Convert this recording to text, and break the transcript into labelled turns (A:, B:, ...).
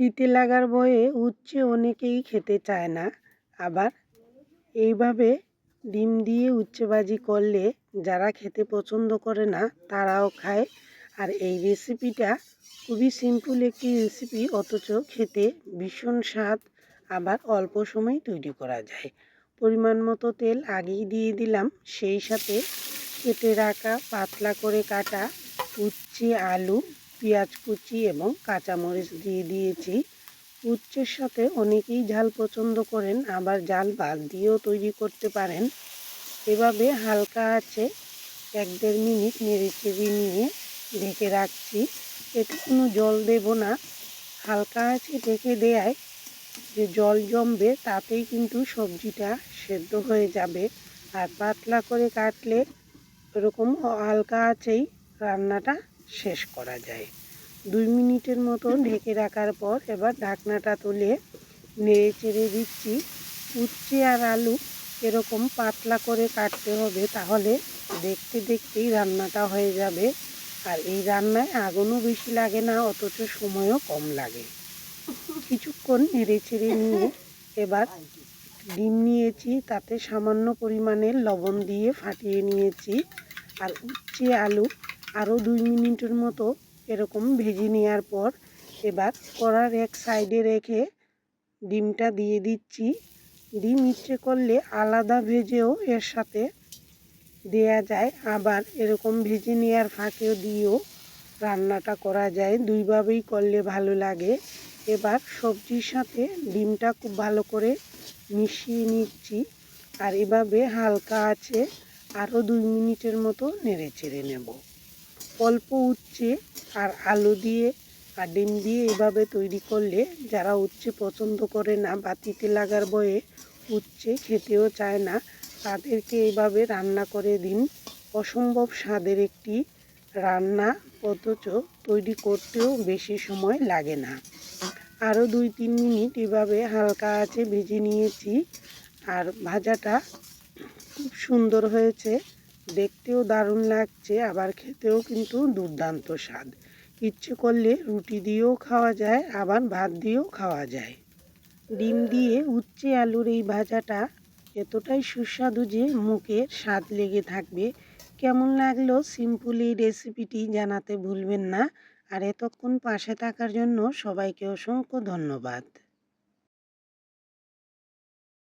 A: তিতে লাগার ভয়ে উচ্ছে অনেকেই খেতে চায় না। আবার এইভাবে ডিম দিয়ে উচ্ছে ভাজি করলে যারা খেতে পছন্দ করে না, তারাও খায়। আর এই রেসিপিটা খুবই সিম্পল একটি রেসিপি অথচ খেতে ভীষণ স্বাদ, আবার অল্প সময় তৈরি করা যায়। পরিমাণ মতো তেল আগেই দিয়ে দিলাম, সেই সাথে কেটে রাখা পাতলা করে কাটা উচ্ছে আলু পেঁয়াজ কুচি এবং কাঁচামরিচ দিয়ে দিয়েছি। উচ্ছের সাথে অনেকেই ঝাল পছন্দ করেন, আবার জাল বাদ দিয়েও তৈরি করতে পারেন। এভাবে হালকা আছে, এক দেড় মিনিট নেড়ে চেড়ে নিয়ে ঢেকে রাখছি। এতে কোনো জল দেব না। হালকা আছে ঢেকে দেয়ায় যে জল জমবে, তাতেই কিন্তু সবজিটা সেদ্ধ হয়ে যাবে। আর পাতলা করে কাটলে এরকম হালকা আছেই রান্নাটা শেষ করা যায়। দুই মিনিটের মতো ঢেকে রাখার পর এবার ঢাকনাটা তুলে নেড়ে চেড়ে দিচ্ছি। উচ্ছে আর আলু এরকম পাতলা করে কাটতে হবে, তাহলে দেখতে দেখতেই রান্নাটা হয়ে যাবে। আর এই রান্নায় আগুনও বেশি লাগে না, অথচ সময়ও কম লাগে। কিছুক্ষণ নেড়ে চেড়ে নিয়ে এবার ডিম নিয়েছি, তাতে সামান্য পরিমাণের লবণ দিয়ে ফাটিয়ে নিয়েছি। আর উচ্ছে, আলু আরও দুই মিনিটের মতো এরকম ভেজে নেওয়ার পর এবার কড়ার এক সাইডে রেখে ডিমটা দিয়ে দিচ্ছি। ডিম ইচ্ছে করলে আলাদা ভেজেও এর সাথে দেয়া যায়। আবার এরকম ভেজে নেওয়ার ফাঁকেও দিয়েও রান্নাটা করা যায়। দুইভাবেই করলে ভালো লাগে। এবার সবজির সাথে ডিমটা খুব ভালো করে মিশিয়ে নিচ্ছি। আর এভাবে হালকা আছে। আরও দুই মিনিটের মতো নেড়ে চেড়ে নেব। অল্প উচ্ছে আর আলু দিয়ে আর ডিম দিয়ে এভাবে তৈরি করলে যারা উচ্ছে পছন্দ করে না বা তিতে লাগার বয়ে উচ্ছে খেতেও চায় না, তাদেরকে এভাবে রান্না করে দিন। অসম্ভব স্বাদের একটি রান্না, অথচ তৈরি করতেও বেশি সময় লাগে না। আরও দুই তিন মিনিট এভাবে হালকা আছে ভেজে নিয়েছি। আর ভাজাটা খুব সুন্দর হয়েছে। দেখতেও দারুণ লাগছে, আবার খেতেও কিন্তু দুর্দান্ত স্বাদ। ইচ্ছে করলে রুটি দিয়েও খাওয়া যায়, আবার ভাত দিয়েও খাওয়া যায়। ডিম দিয়ে উচ্ছে আলুর এই ভাজাটা এতটাই সুস্বাদু যে মুখে স্বাদ লেগে থাকবে। কেমন লাগল সিম্পল এই রেসিপিটি জানাতে ভুলবেন না। আর এতক্ষণ পাশে থাকার জন্য সবাইকে অসংখ্য ধন্যবাদ।